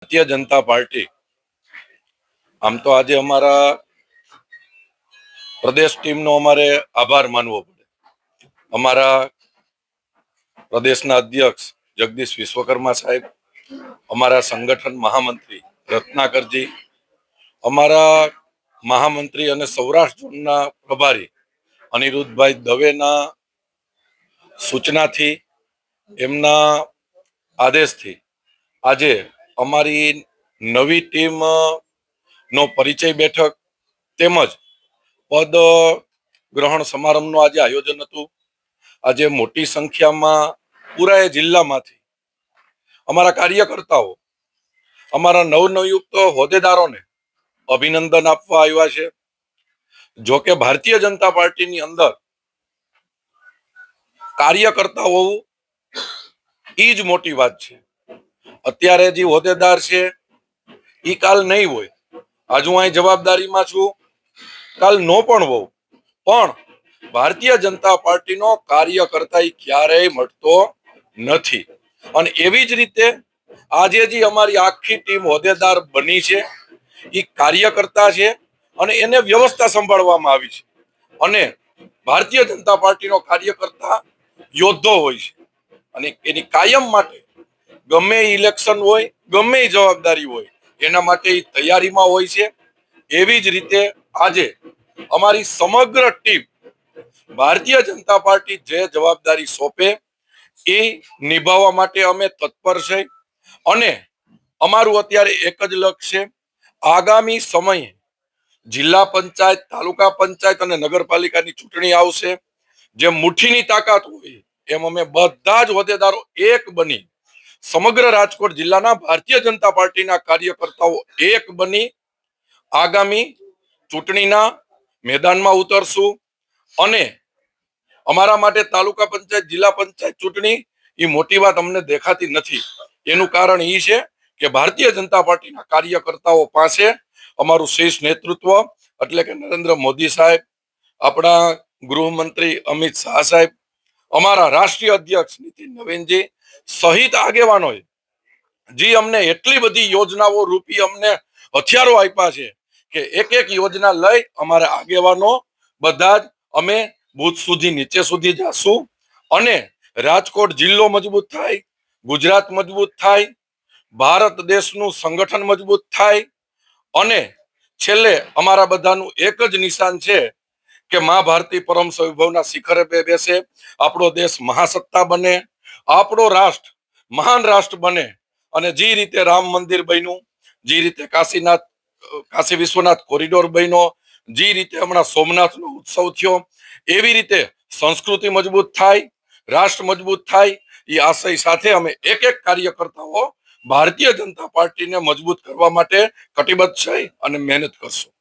Bharatiya Janata party. આમ તો આજે અમારા પ્રદેશ ટીમનો અમારે આભાર માનવો પડે. અમારા પ્રદેશના અધ્યક્ષ જગદીશ વિશ્વકર્મા સાહેબ, અમારા સંગઠન મહામંત્રી રત્નાકરજી, અમારા મહામંત્રી અને સૌરાષ્ટ્ર ઝોનના પ્રભારી અનિરુદ્ધભાઈ દવેના સૂચનાથી, એમના આદેશથી આજે અમારી નવી ટીમ નો પરિચય બેઠક તેમજ પદ ગ્રહણ સમારંભનું આજે આયોજન હતું. આજે મોટી સંખ્યામાં પૂરા જિલ્લામાંથી અમારા કાર્યકર્તાઓ, અમારા નવનિયુક્ત હોદ્દેદારોને અભિનંદન આપવા આવ્યા છે. જો કે ભારતીય જનતા પાર્ટીની અંદર કાર્યકર્તાઓ, ઈ જ મોટી વાત છે. અત્યારે જે હોદ્દેદાર છે એ કાલ નહીં હોય. આજ હું અહીં જવાબદારીમાં છું. કાલ નો પણ હોઉં. પણ ભારતીય જનતા પાર્ટીનો કાર્યકર્તા એ ક્યારેય મટતો નથી. અને એવી જ રીતે આજે જે અમારી આખી ટીમ હોદ્દેદાર બની છે એ કાર્યકર્તા છે અને એને વ્યવસ્થા સંભાળવામાં આવી છે. અને ભારતીય જનતા પાર્ટીનો કાર્યકર્તા યોદ્ધો હોય છે. અને એની કાયમ માટે ગમે ઇલેક્શન હોય, ગમે જવાબદારી હોય, એના માટે એ તૈયારીમાં હોય છે. એવી જ રીતે આજે અમારી સમગ્ર ટીમ ભારતીય જનતા પાર્ટી જે જવાબદારી સોંપે, એ નિભાવવા માટે અમે તત્પર છે. અને અમારું અત્યારે એક જ લક્ષ્ય આગામી સમયે જિલ્લા પંચાયત, તાલુકા પંચાયત અને નગરપાલિકાની ચૂંટણી આવશે. જે મુઠ્ઠીની તાકાત હોય એમ અમે બધા જ હોદ્દેદારો એક બની સમગ્ર રાજકોટ જિલ્લાના ભારતીય જનતા પાર્ટીના કાર્યકર્તાઓ એક બની. આગામી ચૂંટણીના મેદાનમાં ઉતરશું અને અમારા માટે તાલુકા પંચાયત, જિલ્લા પંચાયત ચૂંટણી એ મોટી વાત અમને દેખાતી નથી. એનું કારણ એ છે કે ભારતીય જનતા પાર્ટીના કાર્યકર્તાઓ પાસે અમારું શીર્ષ નેતૃત્વ એટલે કે નરેન્દ્ર મોદી સાહેબ, આપણા ગૃહમંત્રી અમિત શાહ સાહેબ, અમારા રાષ્ટ્રીય અધ્યક્ષ નીતિન નવીનજી સહિત આગેવાનોએ જે અમને એટલી બધી યોજનાઓ રૂપી અમને હથિયારો આપ્યા છે કે એક એક યોજના લઈ અમારા આગેવાનો બધા જ અમે ભૂત સુધી નીચે સુધી જાશું અને રાજકોટ જિલ્લો મજબૂત થાય, ગુજરાત મજબૂત થાય, ભારત દેશનું સંગઠન મજબૂત થાય અને છેલ્લે અમારા બધાનું એક જ નિશાન છે કે મા ભારતી પરમ વૈભવના શિખરે બેસે, આપણો દેશ મહાસત્તા બને આપણો રાષ્ટ્ર મહાન રાષ્ટ્ર બને. અને જે રીતે રામ મંદિર બન્યું, જે રીતે કાશીનાથ, કાશી વિશ્વનાથ કોરિડોર બન્યો, જે રીતે હમણાં સોમનાથનો ઉત્સવ થયો. એવી રીતે સંસ્કૃતિ મજબૂત થાય, રાષ્ટ્ર મજબૂત થાય, એ આશય સાથે અમે એક એક કાર્યકર્તાઓ ભારતીય જનતા પાર્ટીને મજબૂત કરવા માટે કટિબદ્ધ છે અને મહેનત કરશું.